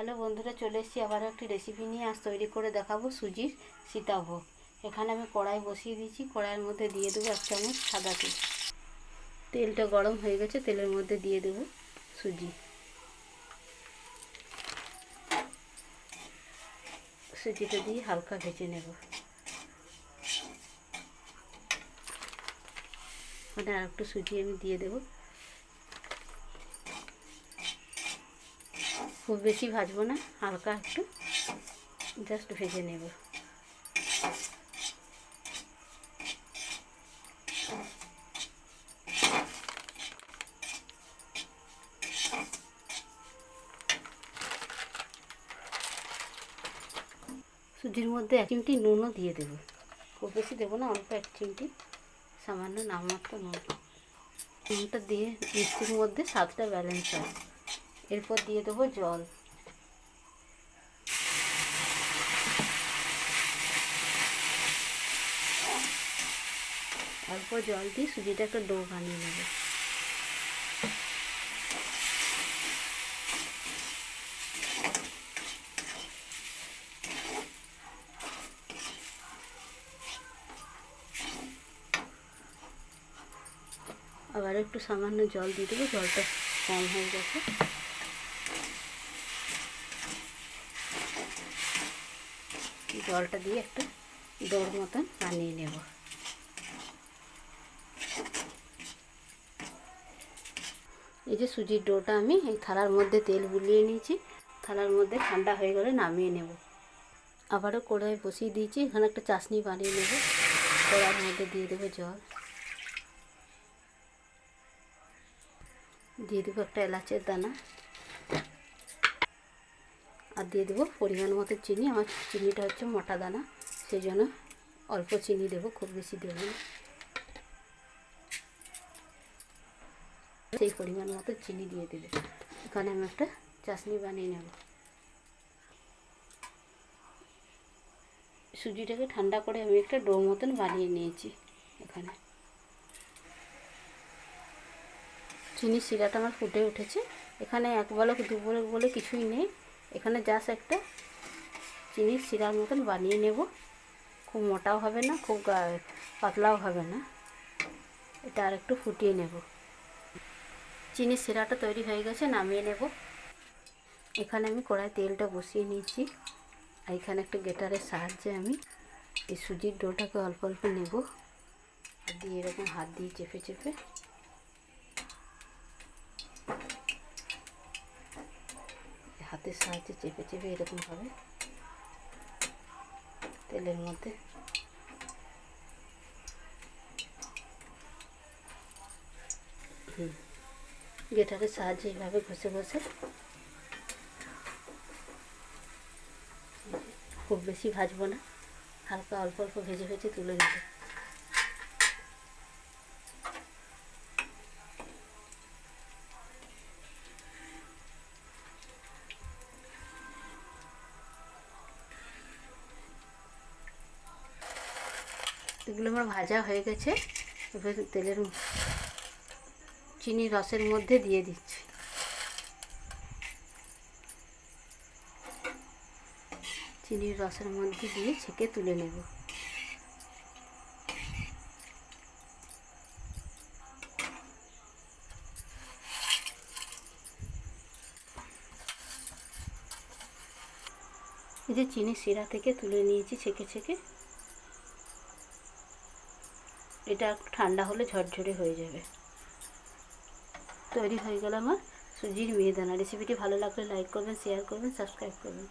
Hello বন্ধুরা, চলে এসেছি আবার একটি রেসিপি নিয়ে। আজ তৈরি করে দেখাবো সুজির সীতাভোগ। এখানে আমি কড়াই বসিয়ে দিয়েছি। কড়াইয়ের মধ্যে দিয়ে দেবো এক চামচ সাদা তেল। তেলটা গরম হয়ে গেছে, তেলের মধ্যে দিয়ে দেবো সুজি। সুজিটা দিয়ে হালকা ভেজে নেব। মানে আর একটু সুজি আমি দিয়ে দেবো। খুব বেশি ভাজবো না, হালকা একটু জাস্ট ভেজে নেব। সুজির মধ্যে এক চিমটি নুনও দিয়ে দেবো। খুব বেশি দেবো না, অল্প এক চিমটি, সামান্য নামমাত্র নুন। নুনটা দিয়ে মিষ্টির মধ্যে স্বাদটা ব্যালেন্স হয়। এরপর দিয়ে দেবো জল। অল্প জল দিয়ে সুজিটা একটা ডো বানিয়ে নেব। আবার একটু সামান্য জল দিয়ে দেবো, জলটা কম হয়ে গেছে। জলটা দিয়ে একটা দৌড় মতন বানিয়ে নেব। এই যে সুজির ডোটা আমি এই থালার মধ্যে তেল বুলিয়ে নিয়েছি, থালার মধ্যে ঠান্ডা হয়ে গেলে নামিয়ে নেব। আবারও কড়াই বসিয়ে দিয়েছি, এখানে একটা চাশনি বানিয়ে নেব। কড়ার মধ্যে দিয়ে দেবো জল। দিয়ে দেবো একটা এলাচের দানা। আর দিয়ে দেবো পরিমাণ মতো চিনি। আমার চিনিটা হচ্ছে মোটা দানা সেই জন্য অল্প চিনি দেবো, খুব বেশি দেবো না। সেই পরিমাণ মতো চিনি দিয়ে দেবে এখানে আমি একটা চাশনি বানিয়ে নেব। সুজিটাকে ঠান্ডা করে আমি একটা ডো মতন বানিয়ে নিয়েছি এখানে। চিনি শিরাটা আমার ফুটে উঠেছে। এখানে এক বলক, দু বলক বলে কিছুই নেই। এখানে জাস্ট একটা চিনির শিরার মতন বানিয়ে নেব। খুব মোটাও হবে না, খুব পাতলাও হবে না। এটা আর একটু ফুটিয়ে নেব। চিনির শিরাটা তৈরি হয়ে গেছে, নামিয়ে নেব। এখানে আমি কড়াই তেলটা বসিয়ে নিয়েছি। আর এখানে একটা গেটারের সাহায্যে আমি এই সুজির ডোটাকে অল্প অল্প নেব। দিয়ে এরকম হাত দিয়ে চেপে চেপে হাতের সাহায্যে চেপে চেপে এরকমভাবে তেলের মধ্যে। গেটারের সাহায্যে এইভাবে ঘষে ঘষে। খুব বেশি ভাজবো না। হালকা অল্প অল্প ভেজে ভেজে তুলে দেবো এগুলো আমার ভাজা হয়ে গেছে। এবার তেলের চিনি রসের মধ্যে দিয়ে দিচ্ছি। চিনির রসের মধ্যে দিয়ে ছেঁকে তুলে নেব। এই যে চিনি শিরা থেকে তুলে নিয়েছি ছেঁকে ছেঁকে। এটা একটু ঠান্ডা হলে ঝরঝরে হয়ে যাবে। তৈরি হয়ে গেল আমার সুজির মিহিদানা রেসিপিটি ভালো লাগলে লাইক করবেন শেয়ার করবেন সাবস্ক্রাইব করবেন।